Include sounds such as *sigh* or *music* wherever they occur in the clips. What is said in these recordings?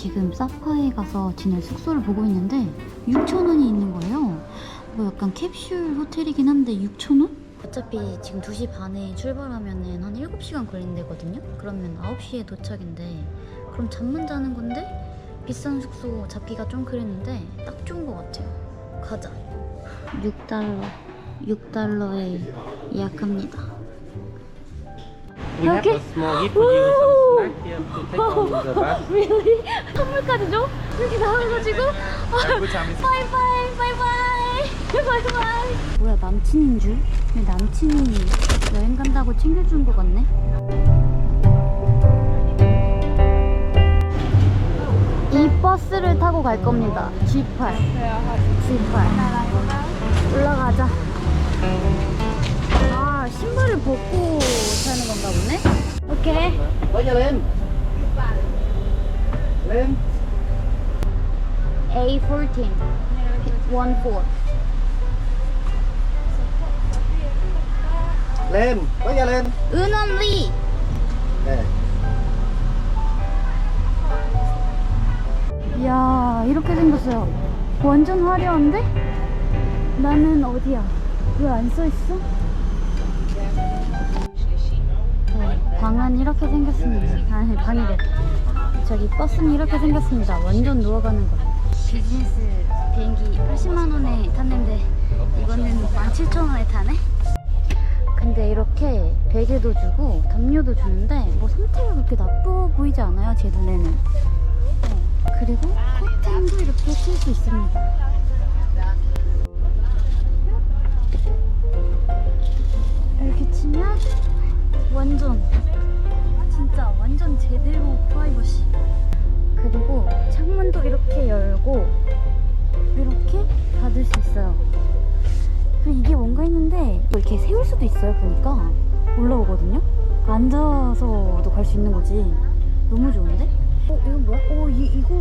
지금 사파에 가서 지낼 숙소를 보고 있는데 6,000원이 있는 거예요. 뭐 약간 캡슐 호텔이긴 한데 6,000원? 어차피 지금 2시 반에 출발하면은 한 7시간 걸린대거든요? 그러면 9시에 도착인데 그럼 잠만 자는 건데 비싼 숙소 잡기가 좀 그랬는데 딱 좋은 것 같아요. 가자. 6달러. 6달러에 예약합니다. We have Okay. a small gift for you, some snack here to take on the bus. really? 선물까지 줘? 이렇게 나와가지고 Have. 바이바이 바이바이 바이바이 뭐야 남친인 줄? 왜 남친이 여행 간다고 챙겨준 것 같네 이 버스를 타고 갈 겁니다 G8 G8 올라가자 아 신발을 벗고 cho lên Lên A14 14 Lên Có cho lên 은원리. Nè 이야 이렇게 생겼어요. 완전 화려한데? 나는 어디야? 왜 안 써있어? 방은 이렇게 생겼습니다 아니 방이래 저기 버스는 이렇게 생겼습니다 완전 누워가는 거 비즈니스 비행기 80만원에 탔는데 이거는 17,000원에 타네? 근데 이렇게 베개도 주고 담요도 주는데 뭐 상태가 그렇게 나쁘 보이지 않아요 제 눈에는 네. 그리고 커튼도 이렇게 칠수 있습니다. 이렇게 치면 완전 완전 제대로 프라이버시. 그리고 창문도 이렇게 열고 이렇게 닫을 수 있어요. 그리고 이게 뭔가 했는데 뭐 이렇게 세울 수도 있어요. 보니까 올라오거든요. 앉아서도 갈 수 있는 거지. 너무 좋은데? 어 이거 뭐야? 어 이, 이거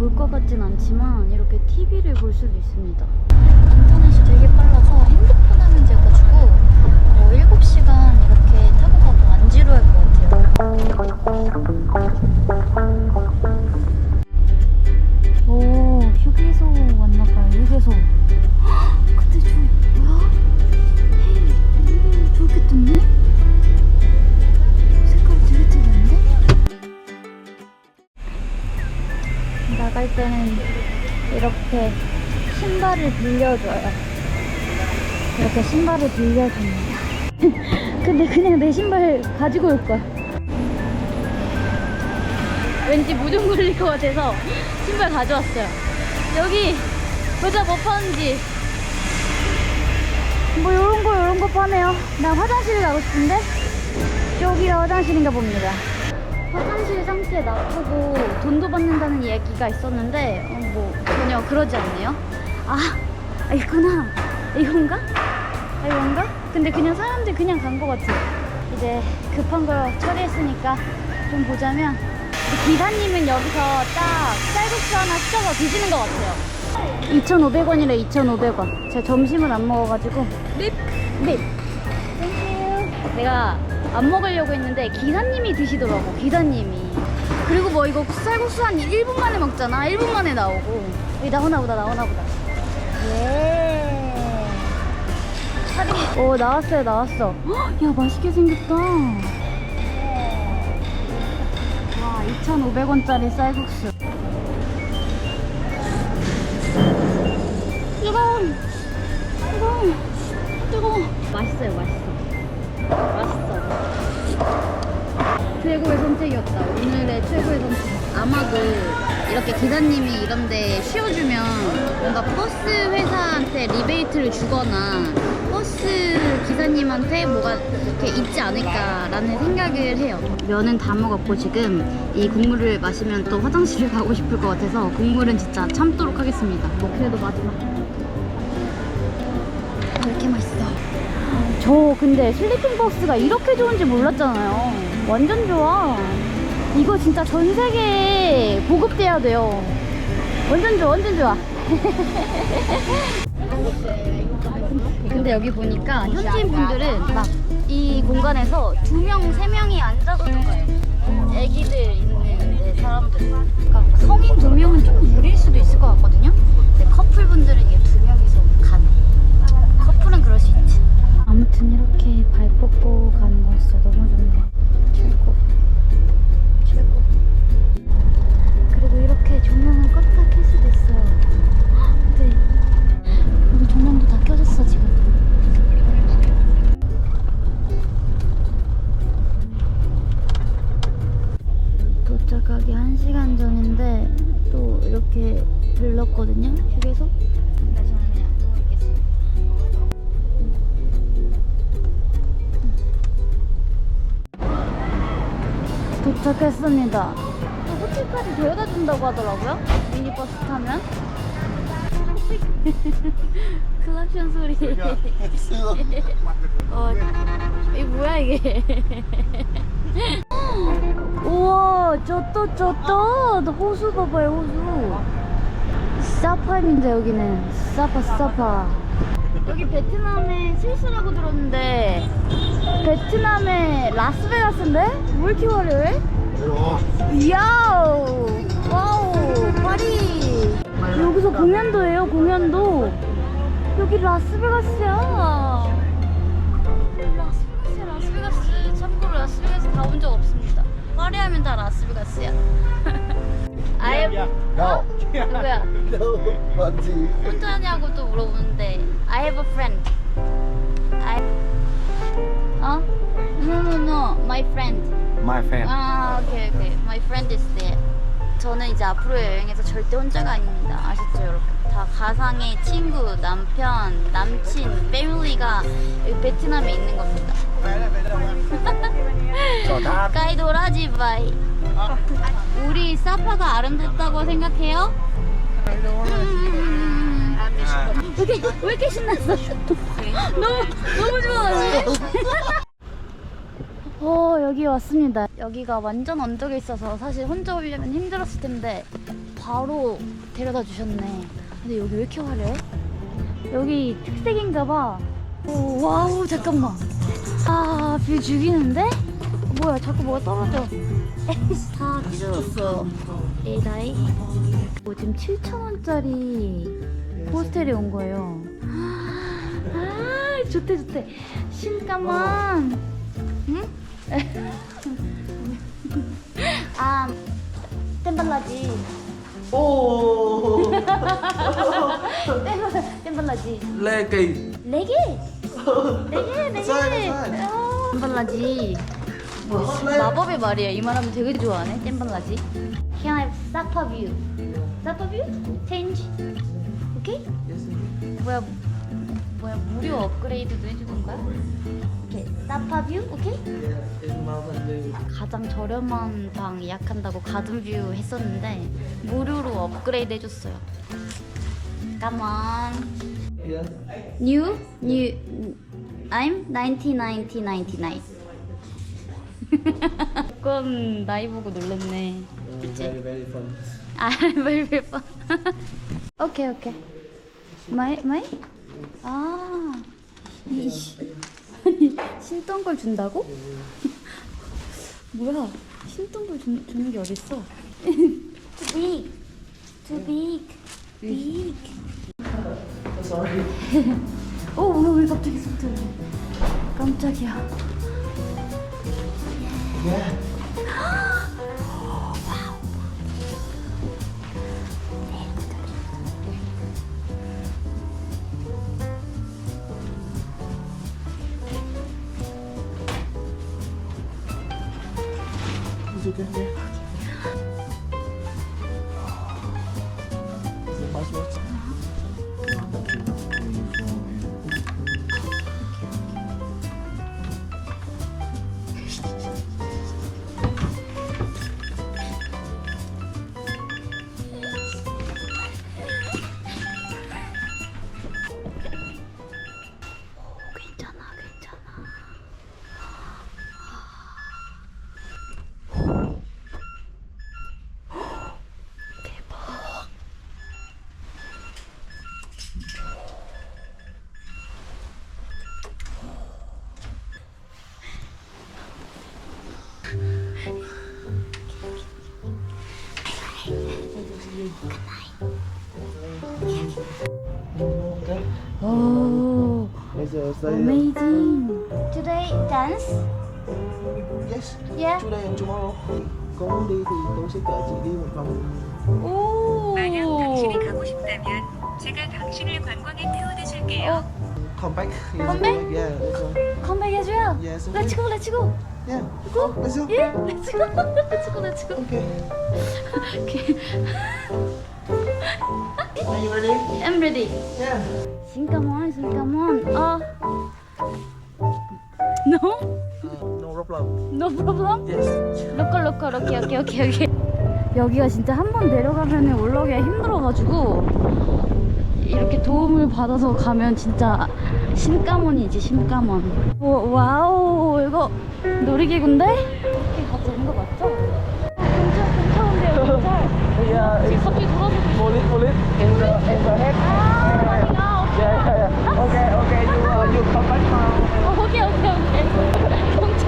볼 것 같진 않지만 이렇게 TV를 볼 수도 있습니다. 인터넷이 되게 빨라서 핸드폰 하면 돼가지고 뭐 7시간 이렇게 타고 가도 안 지루할 것 같아요. 나갈 때는 이렇게 신발을 빌려줘요 이렇게 신발을 빌려줍니다 *laughs* 근데 그냥 내 신발 가지고 올 거야 왠지 무좀 걸릴 것 같아서 신발 가져왔어요. 여기 보자 뭐 파는지. 뭐 요런 거 요런 거 파네요. 나 화장실 가고 싶은데 여기가 화장실인가 봅니다. 화장실 상태 나쁘고 돈도 받는다는 얘기가 있었는데 어, 뭐 전혀 그러지 않네요. 아, 아 있구나. 이건가? 아 이건가? 근데 그냥 사람들 그냥 간것 같아. 이제 급한 거 처리했으니까 좀 보자면 기사님은 여기서 딱 쌀국수 하나 시켜서 드시는 것 같아요. 2,500원이래 2,500원. 제가 점심을 안 먹어가지고 립 립. 땡큐. 내가 안 먹으려고 했는데 기사님이 드시더라고 기사님이. 그리고 뭐 이거 쌀국수 한 1분 만에 먹잖아. 1분 만에 나오고. 여기 나오나 보다 나오나 보다. 예. 오 나왔어요 나왔어. 헉, 야 맛있게 생겼다. 와 2,500원짜리 쌀국수 뜨거 아마도 이렇게 기사님이 이런데 쉬어주면 뭔가 버스 회사한테 리베이트 아르바이트를 주거나 버스 기사님한테 뭐가 이렇게 있지 않을까라는 생각을 해요. 면은 다 먹었고 지금 이 국물을 마시면 또 화장실을 *laughs* 가고 싶을 것 같아서 국물은 진짜 참도록 하겠습니다. 뭐 그래도 마지막. 왜 이렇게 맛있어? 저 근데 슬리핑 버스가 이렇게 좋은지 몰랐잖아요. 완전 좋아. 이거 진짜 전 세계에 보급돼야 돼요. 완전 좋아, 완전 좋아. *laughs* 근데 여기 보니까 현지인 분들은 막 이 공간에서 두 명, 세 명이 앉아서 가요. 애기들 있는 사람들. 그러니까 성인 두 명은 좀 무리일 수도 있을 것 같거든요. 근데 커플 분들은 들렀거든요 휴게소 근데 저는 그냥 누워 있겠습니다. 도착했습니다. 또 호텔까지 데려다 준다고 하더라고요? 미니버스 타면? *laughs* 클락션 소리. *laughs* 어, 이 뭐야 이게? *laughs* 우와, 저또 저또? 호수 봐봐요 호수. 사파입니다 여기는 사파 사파. 여기 베트남의 스위스라고 들었는데 베트남의 라스베가스인데? 왜 이렇게 화려해? 이야, 와우, 파리. 여기서 공연도 해요 공연도. 여기 라스베가스야. 라스베가스야 라스베가스 참고로 라스베가스 가본 적 없습니다 화려하면 다 라스베가스야 *laughs* No. 누구야? No. 뭔지. 혼자냐고 또 물어보는데. I have a friend. I 어? No no no. My friend. My fan. 아 오케이 오케이 my friend is there. 저는 이제 앞으로 여행에서 절대 혼자가 아닙니다. 아셨죠 여러분? 다 가상의 친구 남편 남친 패밀리가 여기 베트남에 있는 겁니다. *laughs* 가이도라지 바이 우리 사파가 아름답다고 생각해요? 음. 왜 이렇게, 왜 이렇게 신났어? *laughs* 너무 너무 좋아하네. *laughs* 어 여기 왔습니다. 여기가 완전 언덕에 있어서 사실 혼자 오려면 힘들었을 텐데 바로 데려다 주셨네. 근데 여기 왜 이렇게 화려해? 여기 특색인가 봐. 오, 와우 잠깐만. 아뷰 죽이는데? 뭐야 자꾸 뭐가 떨어져. 다 찢어졌어. 에다이. 뭐 지금 7천 원짜리 호스텔에 온 거예요. 아 좋대 좋대. 신까만. 응? 아 템발라지. 오. 개, 네 쌀, 개. 쌀. 어, 템발라지. 뭐, 마법의 말이야. 이 말하면 되게 좋아하네. 템발라지. Can I have Sapa view? Sapa view? Change. 오케이? 뭐야? 뭐야? 무료 업그레이드도 해주는 거야? 오케이. Sapa view? 오케이? 가장 저렴한 방 예약한다고 가든뷰 했었는데 무료로 업그레이드 해줬어요. Come on. New, new. I'm 1999. 그건 나이 보고 놀랐네. 그치? 아, very very fun. *laughs* 오케이 오케이. 마이 마이? 아, 이씨. 아니 신던 걸 준다고? *laughs* 뭐야? 신던 걸 주, 주는 게 어딨어? Too big, too big, big. Sorry. *laughs* 어, 왜 갑자기 속들어? 깜짝이야. Yeah. It's *gasps* okay. Is amazing. Today dance? Yes Yeah. Today and tomorrow Có đi thì tôi sẽ chở chị đi một vòng 오. 만약 당신이 가고 싶다면 제가 당신을 관광에 태워다 줄게요. Come back is Come back? Yeah let's go 컴백 해줘요. Yes Let's go, let's go. Yeah Go Let's go 예, let's go, let's go, let's go. Okay Okay. Are you ready? I'm ready. Yeah 신까몬, 신까몬. 어. No? uh, No problem No problem? Yes 로컬 로컬 오케이 오케이 오케이 오케이 여기가 진짜 한 번 내려가면 올라오기가 힘들어가지고 이렇게 도움을 받아서 가면 진짜 신까몬이지 신까몬 오, 와우 이거 놀이기구인데? Yeah 지금 갑자기 돌아서고 있어 Police police In the in the head 아 머리가 Yeah yeah yeah Okay okay you uh, you come back now 어, 오케이 오케이 오케이 경찰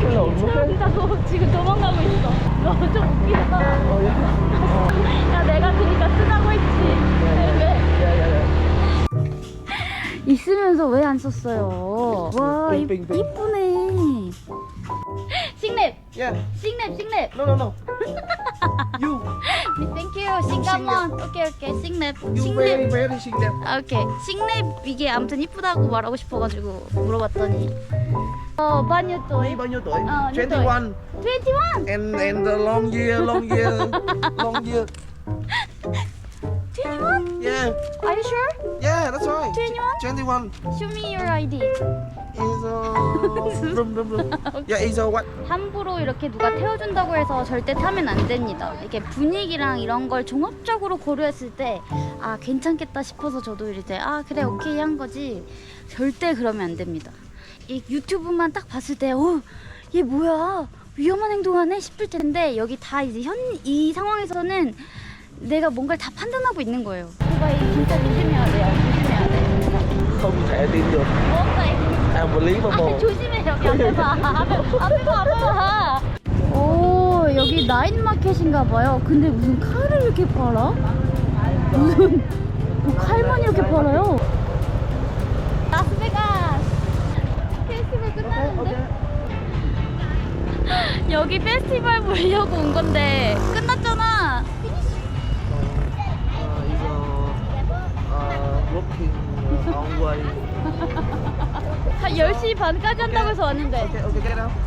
Hello 경찰한다고 지금 도망가고 있어 너좀 웃기다 Oh yeah 야 내가 그니까 쓰자고 했지 왜? Yeah yeah yeah 있으면서 왜 안 썼어요? 와 이, 빙, 빙. 이쁘네 싱랩 Yeah 싱랩 싱랩 No no no You 땡큐 싱가몬 오케이 오케이 싱랩 You very 싱랩 very đẹp 아, 오케이 싱랩 이게 아무튼 이쁘다고 말하고 싶어가지고 물어봤더니 어 Đi 또이 bao nhiêu tuổi? Ờ, nhiêu 21 21 And and the long year long year long year 21 Yeah Are you sure? Yeah that's right 21? 21 Show me your ID Is *laughs* a what? 함부로 이렇게 누가 태워준다고 해서 절대 타면 안 됩니다. 이렇게 분위기랑 이런 걸 종합적으로 고려했을 때, 아, 괜찮겠다 싶어서 저도 이제, 아, 그래, 오케이 한 거지. 절대 그러면 안 됩니다. 이 유튜브만 딱 봤을 때, 어, 얘 뭐야? 위험한 행동하네? 싶을 텐데, 여기 다 이제 현, 이 상황에서는 내가 뭔가를 다 판단하고 있는 거예요. 이 진짜 조심해야 돼요. 조심해야 돼. 진짜. Unbelievable 아, 조심해 여기 앞에 봐. *laughs* 앞에 봐, 앞에 봐. 오 여기 나인 마켓인가 봐요. 근데 무슨 칼을 이렇게 팔아? 무슨 뭐 칼만 이렇게 팔아요? 라스베가스 페스티벌 끝났는데? 여기 페스티벌 보려고 온 건데 끝났잖아. uh, uh, working uh, on way 한 10시 반까지 한다고 해서 왔는데.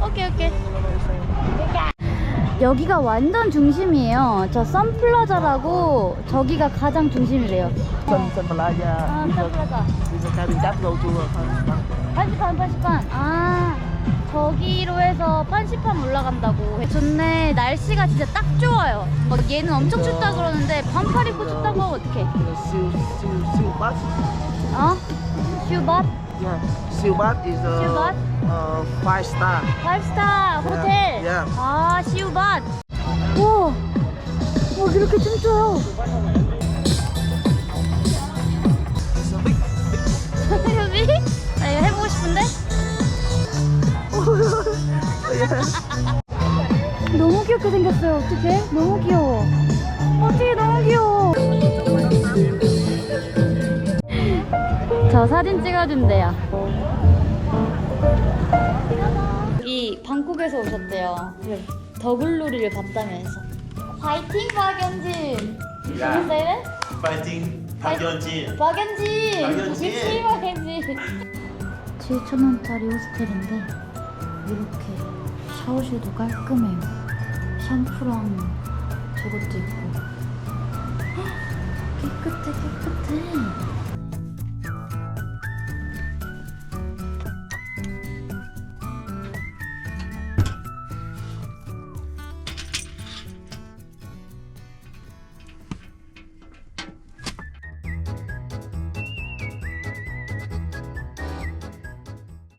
오케이 오케이. 여기가 완전 중심이에요. 저 선플라자라고 저기가 가장 중심이래요. Sun Sun Plaza 아, Is a 선플라자. is a cabin cab go to uh, 80판 80판. 아 저기로 해서 판시판 올라간다고. 좋네. 날씨가 진짜 딱 좋아요. 뭐 얘는 엄청 춥다 그러는데 반팔 입고 춥다고 하면 어떡해? siêu siêu siêu bát 어? 슈밭? yeah siêu bát is a Siêu bát? uh, five star 파이브스타 호텔. yeah. 아 시우밭. 우와. 와 이렇게 춤춰요. 여기? 나 이거 해보고 싶은데? *laughs* 너무 귀엽게 생겼어요. 어떡해? 너무 귀여워. 어떡해, 너무 귀여워. 저 사진 찍어준대요. 이 방콕에서 오셨대요. 더글로리를 봤다면서. 파이팅 박연진. 재밌어요? 파이팅 박연진 박연진! 박연진! 그치, 박연진! 7,000원짜리 호스텔인데 이렇게 샤워실도 깔끔해요 샴푸랑 저것도 있고 헉, *gasps* 깨끗해 깨끗해